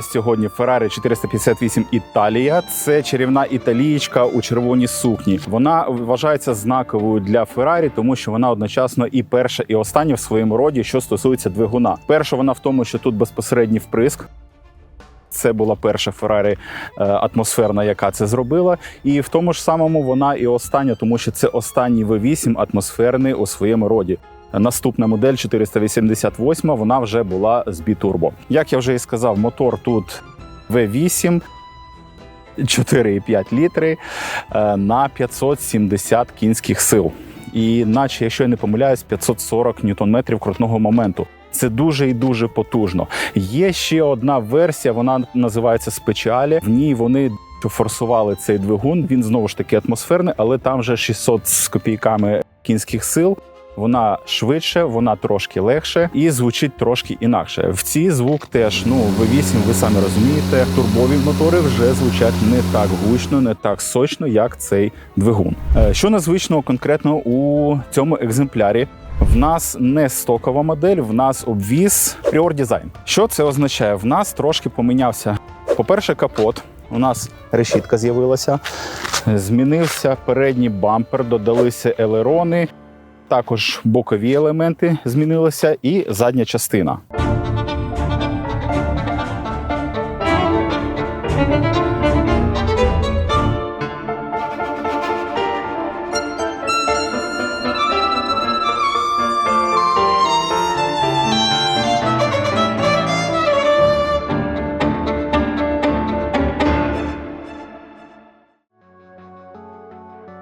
Нас сьогодні Ferrari 458 Італія. Це чарівна італієчка у червоній сукні. Вона вважається знаковою для Ferrari, тому що вона одночасно і перша, і остання в своєму роді, що стосується двигуна. Перша вона в тому, що тут безпосередній вприск. Це була перша Феррарі е, атмосферна, яка це зробила. І в тому ж самому вона і остання, тому що це останній V8 атмосферний у своєму роді. Наступна модель 488, вона вже була з бітурбо. Як я вже і сказав, мотор тут V8, 4,5 літри е, на 570 кінських сил. І наче, якщо я не помиляюсь, 540 ньютон-метрів крутного моменту. Це дуже і дуже потужно. Є ще одна версія, вона називається Спечалі. В ній вони форсували цей двигун. Він знову ж таки атмосферний, але там вже 600 з копійками кінських сил. Вона швидше, вона трошки легше і звучить трошки інакше. В цій звук теж ну V8, ви самі розумієте, турбові мотори вже звучать не так гучно, не так сочно, як цей двигун. Е, Що незвичного конкретно у цьому екземплярі? В нас не стокова модель, в нас обвіз Prior Design. Що це означає? В нас трошки помінявся. По-перше, капот. У нас решітка з'явилася, змінився передній бампер, додалися елерони, також бокові елементи змінилися, і задня частина.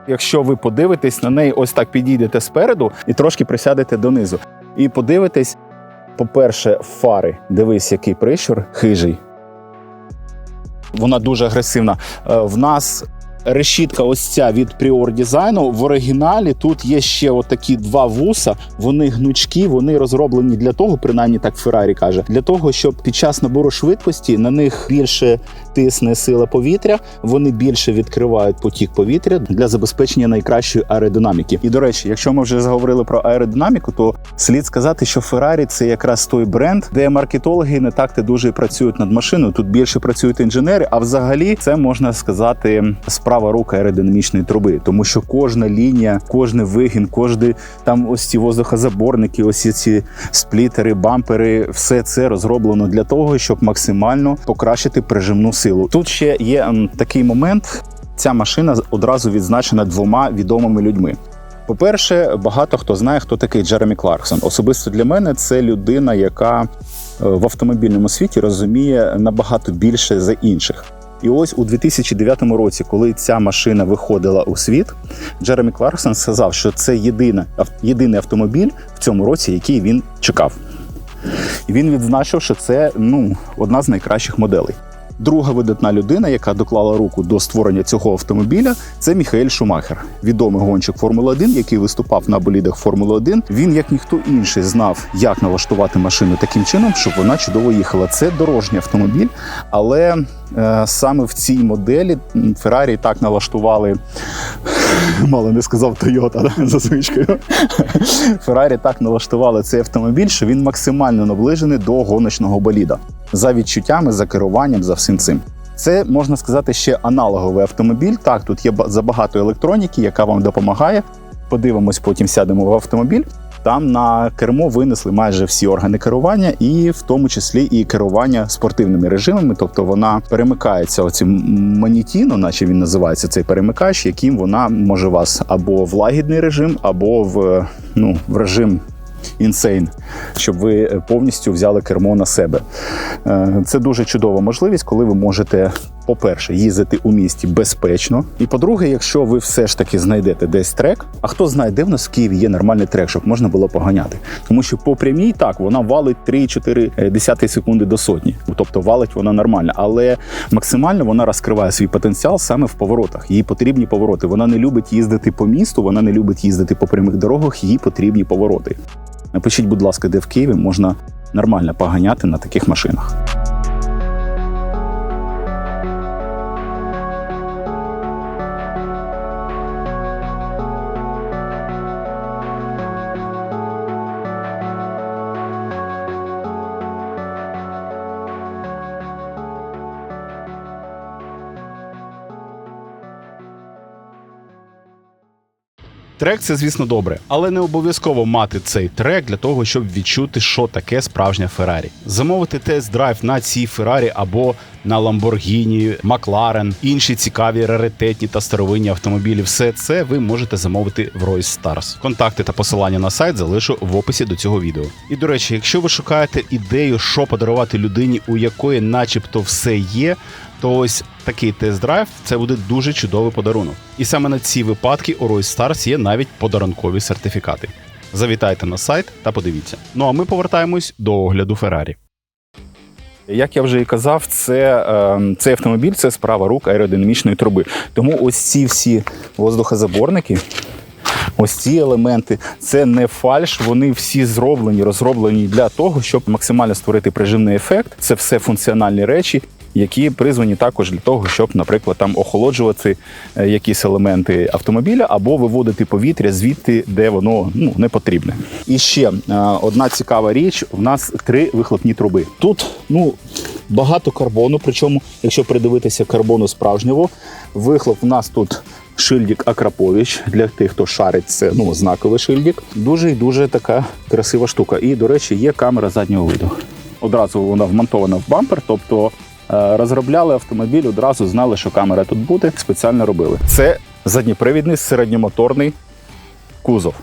Якщо ви подивитесь на неї, ось так підійдете спереду і трошки присядете донизу. І подивитесь, по-перше, фари. Дивись, який прищур хижий. Вона дуже агресивна. Е, В нас решітка ось ця від Prior дизайну. В оригіналі тут є ще отакі два вуса. Вони гнучкі, вони розроблені для того, принаймні так Феррарі каже, для того, щоб під час набору швидкості на них більше тисне сила повітря, вони більше відкривають потік повітря для забезпечення найкращої аеродинаміки. І до речі, якщо ми вже заговорили про аеродинаміку, то слід сказати, що Феррарі це якраз той бренд, де маркетологи не так то дуже працюють над машиною. Тут більше працюють інженери. А взагалі це можна сказати справа рук аеродинамічної труби, тому що кожна лінія, кожний вигін, кожний там ось ці воздухозаборники, ось ці сплітери, бампери, все це розроблено для того, щоб максимально покращити прижимну силу. Тут ще є такий момент. Ця машина одразу відзначена двома відомими людьми. По-перше, багато хто знає, хто такий Джеремі Кларксон. Особисто для мене це людина, яка е, в автомобільному світі розуміє набагато більше за інших. І ось у 2009 році, коли ця машина виходила у світ, Джеремі Кларксон сказав, що це єдина, єдиний автомобіль в цьому році, який він чекав. І він відзначив, що це ну, одна з найкращих моделей. Друга видатна людина, яка доклала руку до створення цього автомобіля, це Міхаель Шумахер, відомий гонщик Формули 1, який виступав на болідах Формули 1. Він, як ніхто інший, знав, як налаштувати машину таким чином, щоб вона чудово їхала. Це дорожній автомобіль, але е, саме в цій моделі Феррарі так налаштували. Мало не сказав Тойота за звичкою. Феррарі так налаштували цей автомобіль, що він максимально наближений до гоночного боліда за відчуттями, за керуванням, за всім цим. Це можна сказати ще аналоговий автомобіль. Так, тут є ба- забагато електроніки, яка вам допомагає. Подивимось, потім сядемо в автомобіль. Там на кермо винесли майже всі органи керування, і в тому числі і керування спортивними режимами. Тобто вона перемикається оцим манітіно, наче він називається цей перемикач, яким вона може вас або в лагідний режим, або в ну в режим інсейн, щоб ви повністю взяли кермо на себе. Е, Це дуже чудова можливість, коли ви можете, по-перше, їздити у місті безпечно. І по-друге, якщо ви все ж таки знайдете десь трек, а хто знає, де в нас в Києві є нормальний трек, щоб можна було поганяти. Тому що по прямій так вона валить 3-4 десяти секунди до сотні. Тобто валить вона нормально, але максимально вона розкриває свій потенціал саме в поворотах. Їй потрібні повороти. Вона не любить їздити по місту, вона не любить їздити по прямих дорогах, їй потрібні повороти. Напишіть, будь ласка, де в Києві можна нормально поганяти на таких машинах. Трек це, звісно, добре, але не обов'язково мати цей трек для того, щоб відчути, що таке справжня Феррарі. Замовити тест-драйв на цій Феррарі або на Lamborghini, McLaren, інші цікаві раритетні та старовинні автомобілі. Все це ви можете замовити в Royce Stars. Контакти та посилання на сайт залишу в описі до цього відео. І до речі, якщо ви шукаєте ідею, що подарувати людині, у якої, начебто, все є. То ось такий тест-драйв це буде дуже чудовий подарунок. І саме на ці випадки у Royce Stars є навіть подарункові сертифікати. Завітайте на сайт та подивіться. Ну а ми повертаємось до огляду Феррарі. Як я вже і казав, це, е, цей автомобіль це справа рук аеродинамічної труби. Тому ось ці всі воздухозаборники, ось ці елементи, це не фальш, вони всі зроблені, розроблені для того, щоб максимально створити прижимний ефект. Це все функціональні речі. Які призвані також для того, щоб, наприклад, там охолоджувати е, якісь елементи автомобіля або виводити повітря звідти, де воно ну не потрібне. І ще е, одна цікава річ: у нас три вихлопні труби. Тут ну багато карбону. Причому, якщо придивитися карбону справжнього, вихлоп у нас тут. Шильдик Акрапович для тих, хто шарить, це ну знаковий шильдик. Дуже і дуже така красива штука. І, до речі, є камера заднього виду. Одразу вона вмонтована в бампер, тобто розробляли автомобіль, одразу знали, що камера тут буде, спеціально робили. Це задніпривідний середньомоторний кузов.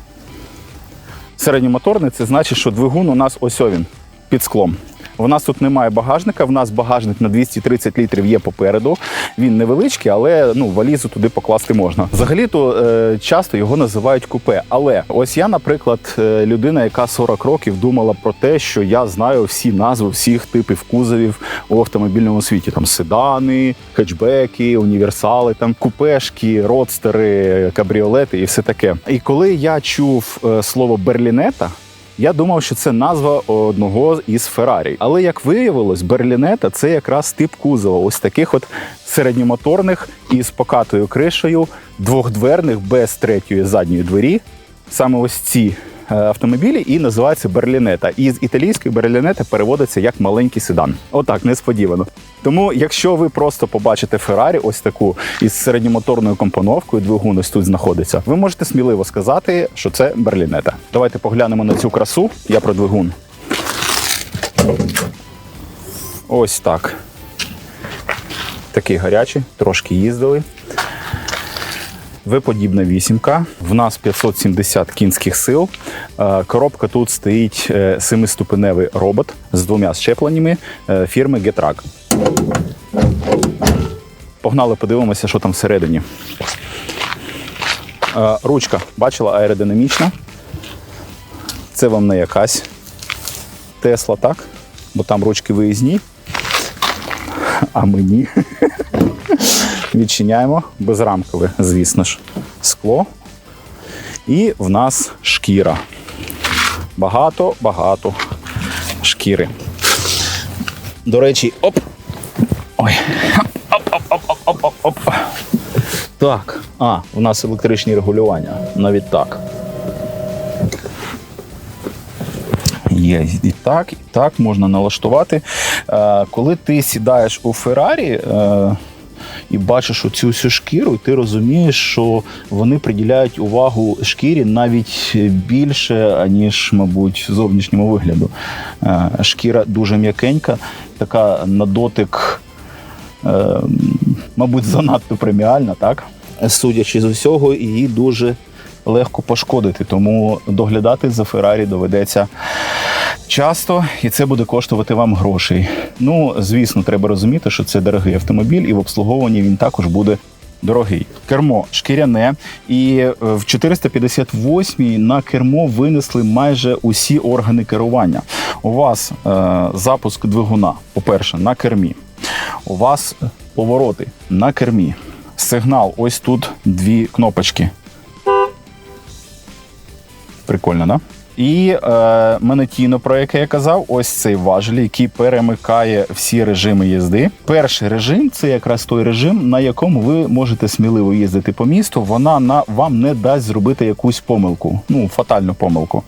Середньомоторний це значить, що двигун у нас ось він під склом. У нас тут немає багажника. В нас багажник на 230 літрів є попереду. Він невеличкий, але ну валізу туди покласти можна. Взагалі-то е, часто його називають купе. Але ось я, наприклад, е, людина, яка 40 років думала про те, що я знаю всі назви всіх типів кузовів у автомобільному світі: там седани, хетчбеки, універсали, там купешки, родстери, кабріолети і все таке. І коли я чув е, слово берлінета. Я думав, що це назва одного із Феррарі. Але як виявилось, берлінета це якраз тип кузова, ось таких от середньомоторних із покатою кришею, двохдверних без третьої задньої двері. Саме ось ці автомобілі і називаються берлінета. І з італійської берлінета переводиться як маленький седан. Отак, несподівано. Тому, якщо ви просто побачите Феррарі, ось таку із середньомоторною компоновкою, двигун ось тут знаходиться, ви можете сміливо сказати, що це берлінета. Давайте поглянемо на цю красу. Я про двигун. Ось так. Такий гарячий, трошки їздили. В-подібна вісімка. В нас 570 кінських сил. Е, Коробка тут стоїть е, семиступеневий робот з двома щепленнями е, фірми Getrack. Погнали, подивимося, що там всередині. Ручка, бачила, аеродинамічна. Це вам не якась Тесла, так? Бо там ручки виїзні. А мені відчиняємо безрамкове, звісно ж, скло. І в нас шкіра. Багато-багато шкіри. До речі, оп. Ой. Оп-оп-оп-оп-оп-оп! Так. А, у нас електричні регулювання. Навіть так. Є і так, і так можна налаштувати. Е, коли ти сідаєш у Феррарі е, і бачиш оцю всю шкіру, і ти розумієш, що вони приділяють увагу шкірі навіть більше, аніж, мабуть, зовнішньому вигляду. Е, шкіра дуже м'якенька, така на дотик, е, мабуть, занадто преміальна, так? Судячи з усього, її дуже легко пошкодити. Тому доглядати за Феррарі доведеться часто, і це буде коштувати вам грошей. Ну, звісно, треба розуміти, що це дорогий автомобіль, і в обслуговуванні він також буде. Дорогий кермо шкіряне, і е, в 458-й на кермо винесли майже усі органи керування. У вас е, запуск двигуна, по-перше, на кермі. У вас повороти на кермі. Сигнал, ось тут дві кнопочки. Прикольно, да? І е, Менетіно, про яке я казав, ось цей важель, який перемикає всі режими їзди. Перший режим це якраз той режим, на якому ви можете сміливо їздити по місту. Вона на вам не дасть зробити якусь помилку, ну фатальну помилку.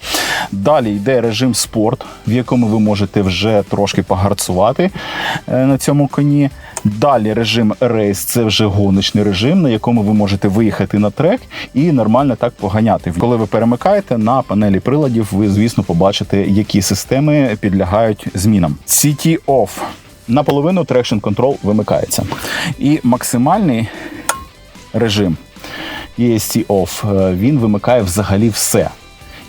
Далі йде режим спорт, в якому ви можете вже трошки погарцувати е, на цьому коні. Далі режим рейс це вже гоночний режим, на якому ви можете виїхати на трек і нормально так поганяти. Коли ви перемикаєте на панелі приладів, ви звісно побачите, які системи підлягають змінам. CT Off. Наполовину Traction Control вимикається. І максимальний режим ESC Off, е, він вимикає взагалі все.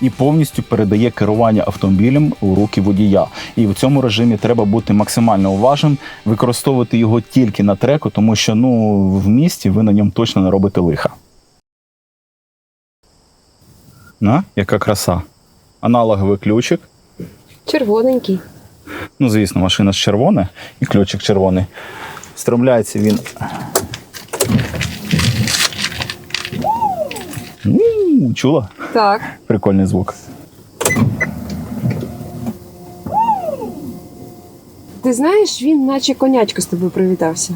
І повністю передає керування автомобілем у руки водія. І в цьому режимі треба бути максимально уважним, використовувати його тільки на треку, тому що ну в місті ви на ньому точно не робите лиха. На, яка краса. Аналоговий ключик. Червоненький. Ну, звісно, машина ж червона і ключик червоний. Стромляється він. У, Чула? Так. Прикольний звук. Ти знаєш, він наче конячка з тобою привітався.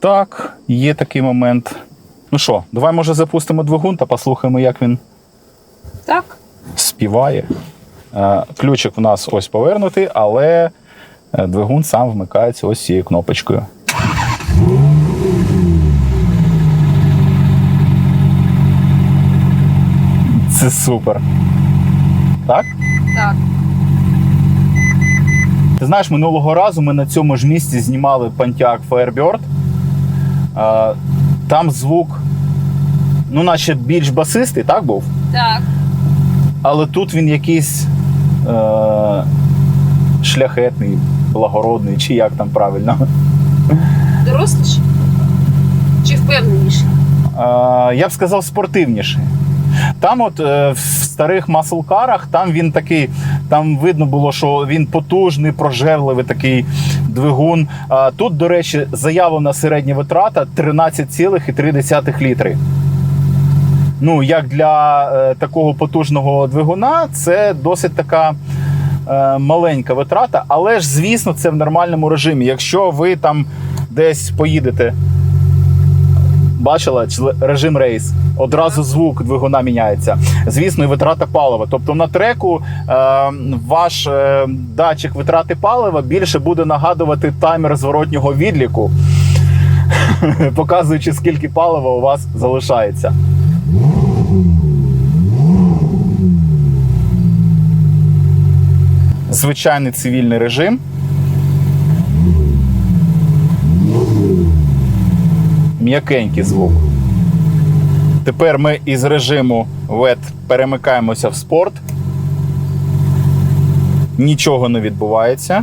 Так, є такий момент. Ну що, давай може запустимо двигун та послухаємо, як він Так. співає. Е, Ключик в нас ось повернутий, але е, двигун сам вмикається ось цією кнопочкою. Це супер. Так? Так. Ти знаєш, минулого разу ми на цьому ж місці знімали Pontiac Firebird. Там звук, ну, наче більш басистий, так був? Так. Але тут він якийсь е- шляхетний, благородний, чи як там правильно. Доросліше? Чи впевненіше? Е- я б сказав, спортивніший. Там, от е, в старих маслкарах, там він такий, там видно було, що він потужний, прожерливий такий двигун. Тут, до речі, заявлена середня витрата 13,3 літри. Ну, як для е, такого потужного двигуна, це досить така е, маленька витрата, але ж, звісно, це в нормальному режимі. Якщо ви там десь поїдете, бачила режим рейс, одразу звук двигуна міняється. Звісно, і витрата палива. Тобто на треку е, ваш е, датчик витрати палива більше буде нагадувати таймер зворотнього відліку, показуючи, скільки палива у вас залишається. Звичайний цивільний режим. М'якенький звук. Тепер ми із режиму WET перемикаємося в спорт. Нічого не відбувається.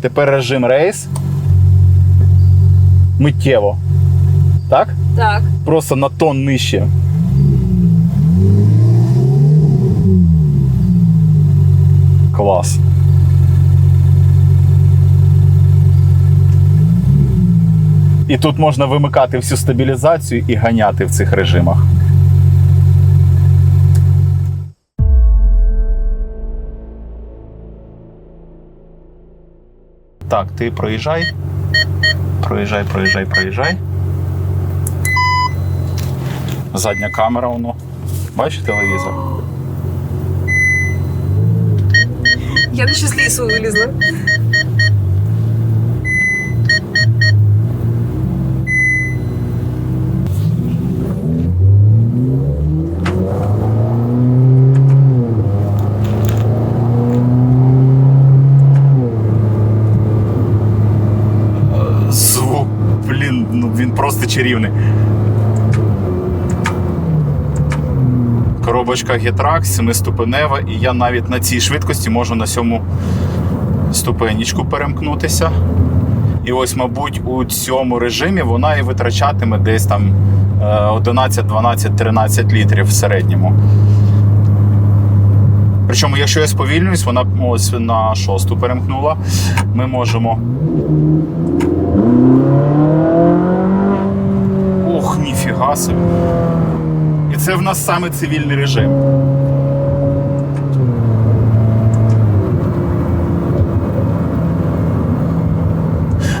Тепер режим рейс. Миттєво. Так? Так. Просто на тон нижче. Клас. І тут можна вимикати всю стабілізацію і ганяти в цих режимах. Так, ти проїжджай. Проїжджай, проїжджай, проїжджай. Задня камера, воно. Бачиш телевізор? Я не ще вилізла. Звук, блін, ну він просто. Коробочка Getrax, 7-ступенева, і я навіть на цій швидкості можу на сьому ступенічку перемкнутися. І ось, мабуть, у цьому режимі вона і витрачатиме десь там е, 11, 12, 13 літрів в середньому. Причому, якщо я сповільнююсь, вона ось на шосту перемкнула. Ми можемо ніфіга собі. І це в нас саме цивільний режим.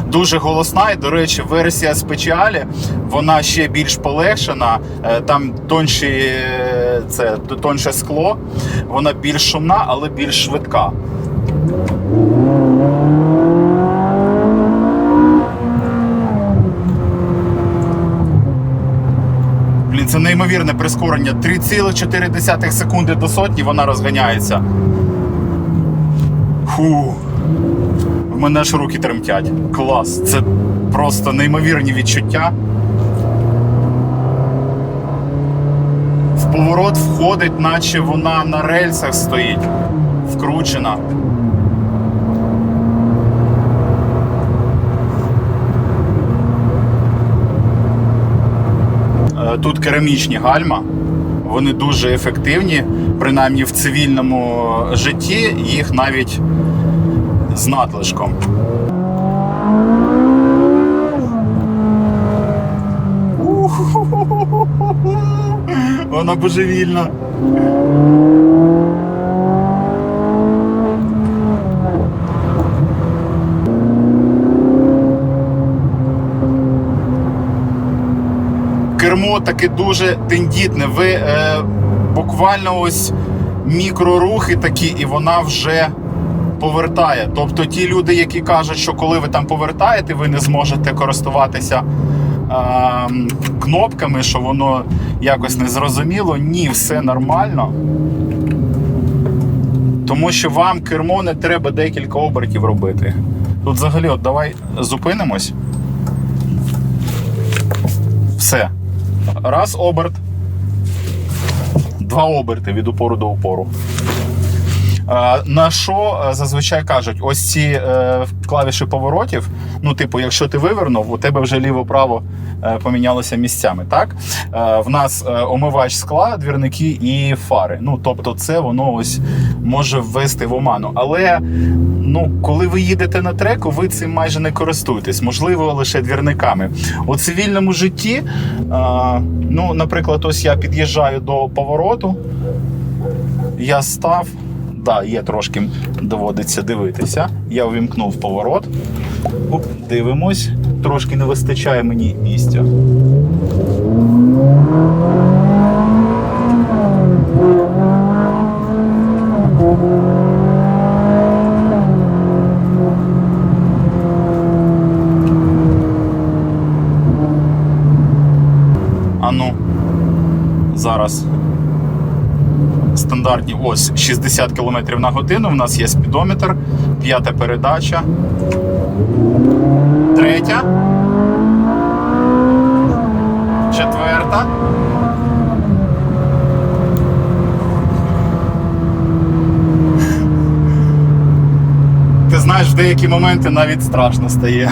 Дуже голосна, і, до речі, версія спеціалі, вона ще більш полегшена, е, там тонші, е, це тонше скло, вона більш шумна, але більш швидка. Це неймовірне прискорення. 3,4 секунди до сотні вона розганяється. Фу. В мене аж руки тремтять. Клас. Це просто неймовірні відчуття. В поворот входить, наче вона на рельсах стоїть, вкручена. Тут керамічні гальма, вони дуже ефективні, принаймні в цивільному житті їх навіть з надлишком. Вона божевільна. Таке дуже тендітне. Ви е, буквально ось мікрорухи такі, і вона вже повертає. Тобто ті люди, які кажуть, що коли ви там повертаєте, ви не зможете користуватися ем, кнопками, що воно якось незрозуміло. Ні, все нормально. Тому що вам кермо не треба декілька обертів робити. Тут взагалі, от давай зупинимось. Все. Раз оберт. Два оберти від упору до упору. На що е, зазвичай кажуть, ось ці е, клавіші поворотів. Ну, типу, якщо ти вивернув, у тебе вже ліво-право е, помінялося місцями. Так Е, в нас е, омивач скла, двірники і фари. Ну тобто, це воно ось може ввести в оману. Але ну, коли ви їдете на треку, ви цим майже не користуєтесь, можливо, лише двірниками. У цивільному житті, ну, наприклад, ось я під'їжджаю до повороту, я став. Да, є трошки доводиться дивитися. Я увімкнув поворот. Дивимось. Трошки не вистачає мені місця. А ну, зараз стандартні ось 60 км на годину. У нас є спідометр, п'ята передача, третя, четверта. Ти знаєш, в деякі моменти навіть страшно стає.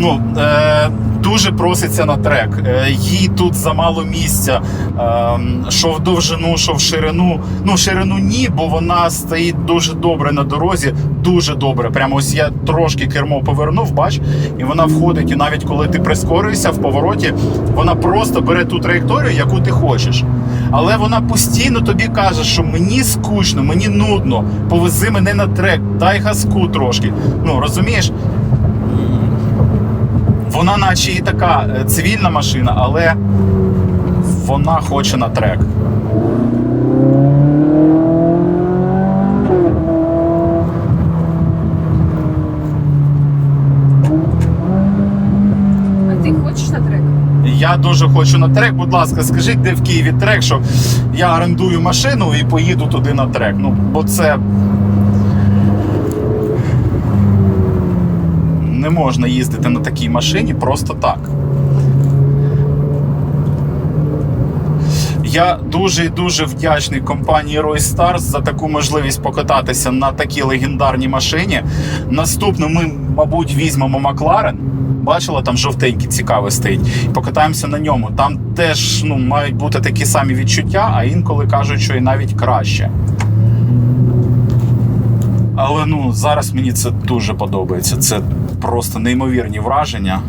Ну, е, дуже проситься на трек. Е, їй тут замало місця. Е, що в довжину, що в ширину. Ну, ширину ні, бо вона стоїть дуже добре на дорозі. Дуже добре. Прямо ось я трошки кермо повернув, бач, і вона входить. І навіть коли ти прискорюєшся в повороті, вона просто бере ту траєкторію, яку ти хочеш. Але вона постійно тобі каже, що мені скучно, мені нудно, повези мене на трек, дай газку трошки. Ну розумієш? Вона, наче і така е, цивільна машина, але вона хоче на трек. А ти хочеш на трек? Я дуже хочу на трек. Будь ласка, скажіть, де в Києві трек, що я орендую машину і поїду туди на трек. Ну, бо це. Не можна їздити на такій машині просто так. Я дуже і дуже вдячний компанії Roy Stars за таку можливість покататися на такій легендарній машині. Наступно ми, мабуть, візьмемо Макларен. Бачила, там жовтенький цікавий стоїть. Покатаємося на ньому. Там теж ну, мають бути такі самі відчуття, а інколи кажуть, що і навіть краще. Але ну зараз мені це дуже подобається. Це просто неймовірні враження.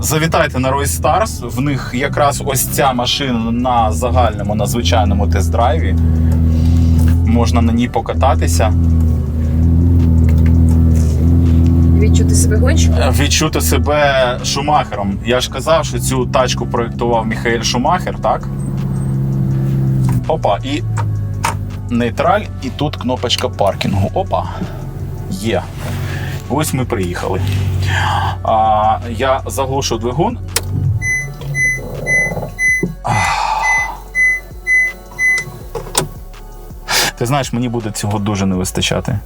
Завітайте на Roy Stars. В них якраз ось ця машина на загальному, на звичайному тест-драйві. Можна на ній покататися, Відчути себе гонщиком? відчути себе шумахером. Я ж казав, що цю тачку проєктував Міхаель Шумахер, так? Опа, і нейтраль, і тут кнопочка паркінгу. Опа. Є. Ось ми приїхали. А, Я заглушу двигун. Ти знаєш, мені буде цього дуже не вистачати.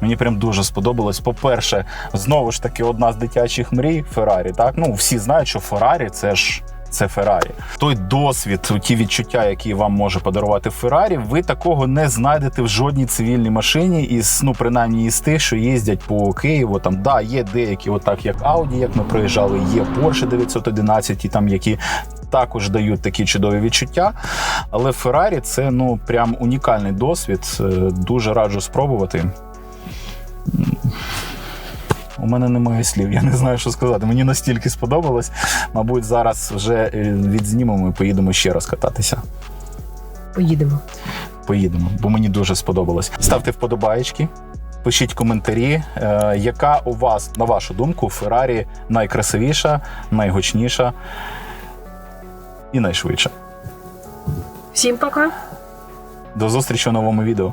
Мені прям дуже сподобалось. По-перше, знову ж таки, одна з дитячих мрій Феррарі. Так, ну всі знають, що Феррарі це ж це Феррарі. Той досвід, ті відчуття, які вам може подарувати Феррарі, ви такого не знайдете в жодній цивільній машині, із ну принаймні із тих, що їздять по Києву. Там да, є деякі, отак як Audi, як ми проїжджали, є Porsche 911, і там які також дають такі чудові відчуття. Але Феррарі це ну прям унікальний досвід. Е, Дуже раджу спробувати. У мене немає слів, я не знаю, що сказати. Мені настільки сподобалось. Мабуть, зараз вже е, відзнімемо і поїдемо ще раз кататися. Поїдемо. Поїдемо, бо мені дуже сподобалось. Ставте вподобаєчки, пишіть коментарі, е, яка у вас, на вашу думку, Феррарі найкрасивіша, найгучніша і найшвидша. Всім пока. До зустрічі у новому відео.